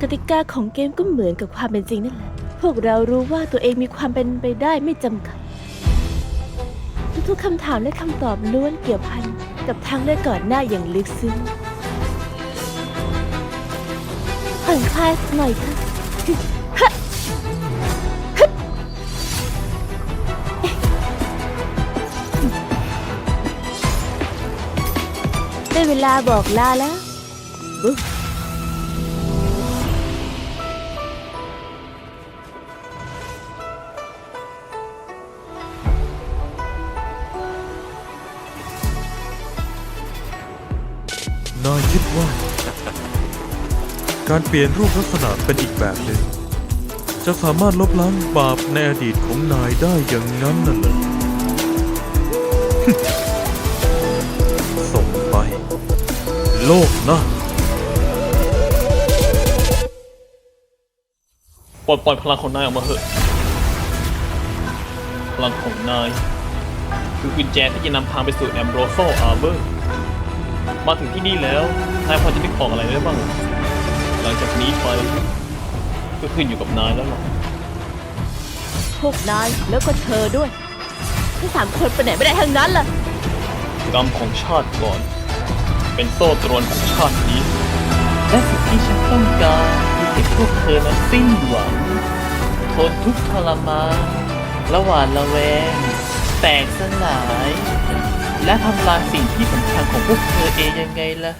กติกาของเกมก็เหมือนกับความเป็นจริงนั่นแหละ พวกเรารู้ว่าตัวเองมีความเป็นไปได้ไม่จำกัด ทุกๆคำถามและคำตอบล้วนเกี่ยวพันกับทางเลือกก่อนหน้าอย่างลึกซึ้งผ่อนคลายสักหน่อยเถอะฮะฮึบได้เวลาบอกลาแล้ว นายคิดว่า การเปลี่ยนรูปลักษณะเป็นอีกแบบหนึ่ง จะสามารถลบล้างบาปในอดีตของนายได้อย่างนั้นน่ะเหรอส่งไป โลกนะปลดปล่อยพลังของนายออกมาเถอะ พลังของนาย คือกุญแจที่จะนำทางไปสู่แอมโบรโซอาร์เบอร์ มาถึงที่นี่แล้วนายพอจะนึกออกอะไรได้บ้าง หลังจากนี้ไปก็ขึ้นอยู่กับนายแล้วล่ะพวกนายแล้วก็เธอด้วย ทั้งสามคนไปไหนไม่ได้ทั้งนั้นล่ะ กรรมของชาติก่อน เป็นโซ่ตรวนของชาตินี้ และสิ่งที่ฉันต้องการคือให้พวกเธอนั้นสิ้นหวัง ทนทุกข์ทรมานระหว่างระแวง แตกสลาย และทำลายสิ่งที่สำคัญของพวกเธอเองยังไงล่ะ